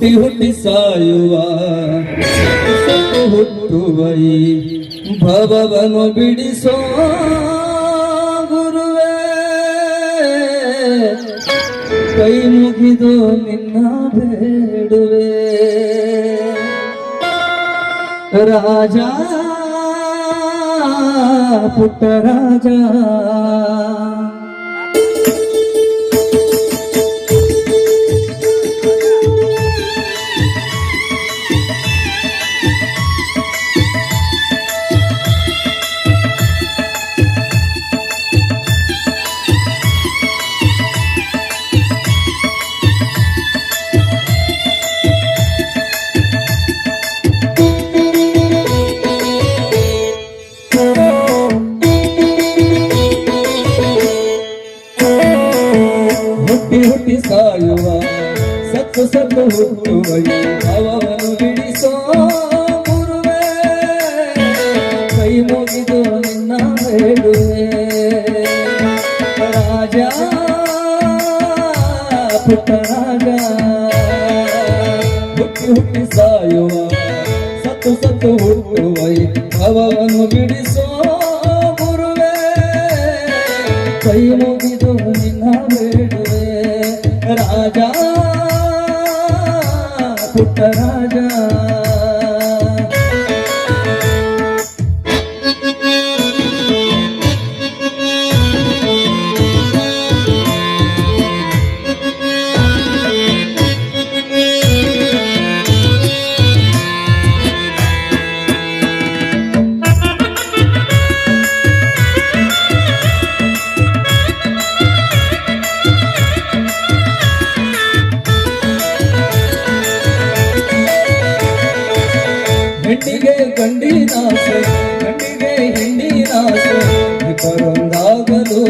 ಹುಟ್ಟಿ ಹುಟ್ಟಿ ಸಾಯುವ ಹುಟ್ಟುವ ಈ ಭವವನ್ನು ಬಿಡಿಸೋ ಗುರುವೇ. ಕೈ ಮುಗಿದು ನಿನ್ನ ಬೇಡುವೆ. ರಾಜ, ಪುಟ್ಟ ರಾಜ. ಸತ್ತು ಹುಟ್ಟುವ ಭಾವವನ್ನು ಬಿಡಿಸೋ ಗುರುವೇ ಕೈ ಮುಗಿದು ನಿನ್ನ ಬೇಡುವೆ ರಾಜ ಪುಟ್ಟ ರಾಜ ಹುಟ್ಟಿ ಹುಟ್ಟಿ ಸಾಯುವ ಸತ್ತು ಸತ್ತು ಹುಟ್ಟುವ ಅವನು ಬಿಡಿಸೋ ಗುರುವೇ ಕೈ ಮುಗಿದು ಪುಟ್ಟ ಹೆಣ್ಣಿಗೆ ಗಂಡಿನಾಸೆ ಗಂಡಿಗೆ ಹೆಣ್ಣಿನಾಸೆ ಇಬ್ಬರೊಂದಾಗಲು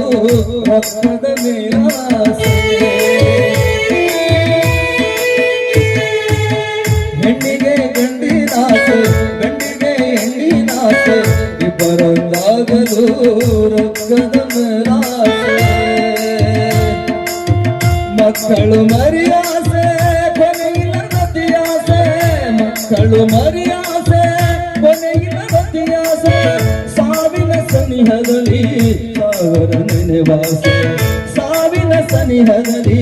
ರಕ್ತದ ಮೇಲಾಸೆ. ಹೆಣ್ಣಿಗೆ ಗಂಡಿನಾಸೆ ಗಂಡಿಗೆ ಹೆಣ್ಣಿನಾಸೆ ಇಬ್ಬರೊಂದಾಗಲು ರೊಕ್ಕದ ಮೇಲಾಸೆ. ಮಕ್ಕಳು ಮರಿಯಾಸೆ ಕೊನೆಯಿಲ್ಲ ನದಿಯಾಸೆ ಮಕ್ಕಳು ನದಿಯಾಸೆ ಸಾವಿನ ಸನಿಹದಲ್ಲಿ ದೇವರ ನೆನೆವಾಸ. ಸಾವಿನ ಸನಿಹದಲ್ಲಿ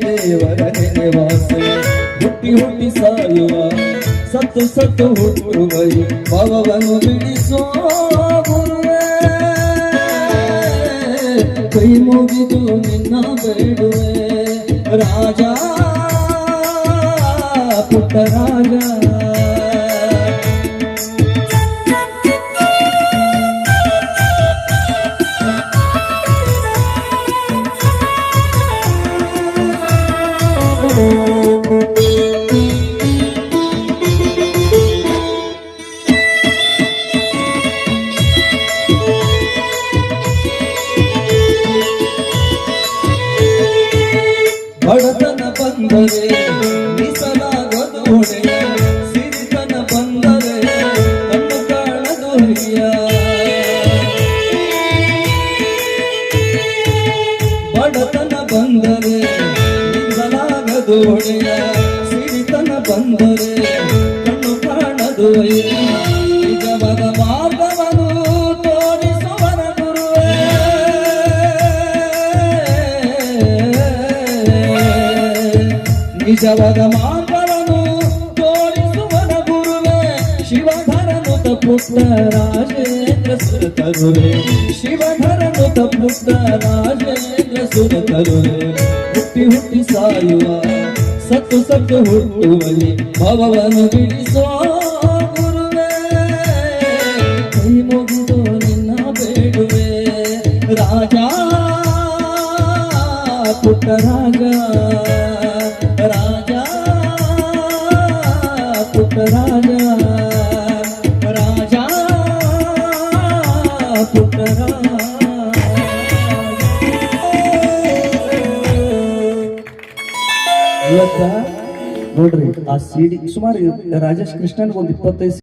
ದೇವರ ನೆನೆವಾಸ. ಹುಟ್ಟಿ ಹುಟ್ಟಿ ಸಾಯುವ, ಸತ್ತು ಸತ್ತು ಹುಟ್ಟುವ ಭಾವವನ್ನು ಬಿಡಿಸೋ ಗುರುವೇ. ಕೈ ಮುಗಿದು ನಿನ್ನ ಬೇಡುವೆ. ರಾಜ, ಪುಟ್ಟ ರಾಜ. ಬಂದರೆ, ಮೀಸಲಾಗದು ಹೊಡೆಯ ಸಿರಿತನ ಬಂದರೆ ಕಣ್ಣು ಕಾಣದು ಹಿರಿಯ ಬಡತನ ಬಂದರೆ ಹೊಡೆಯ ಸಿರಿತನ ಬಂದರೆ ಕಣ್ಣು ಕಾಣದು ಹಿರಿಯ ನಿಜವಾದ ನಿಜವಾದ ಮಾರ್ಗವನ್ನು ತೋರಿಸುವನ ಗುರುವೇ, ಶಿವಧರನು ತಪ್ಪುತ್ತ ರಾಜೇಂದ್ರ ಸುರತರುವೆ ಶಿವಧರನು ತಪ್ಪುತ್ತ ರಾಜೇಂದ್ರ ಸುರತರುವೆ ಹುಟ್ಟಿ ಹುಟ್ಟಿ ಸಾಯುವ, ಸತ್ತು ಸತ್ತು ಹುಟ್ಟುವಲ್ಲಿ ಭವವನ್ನು ಬಿಡಿಸುವ ಗುರುವೇ. ಕೈ ನಿನ್ನ ಬೇಡುವೆ, ರಾಜ ಪುಟ್ಟ ನೋಡ್ರಿ ಆ ಸಿಡಿ ಸುಮಾರು ರಾಜೇಶ್ ಕೃಷ್ಣನ್ ಒಂದು ಇಪ್ಪತ್ತೈದು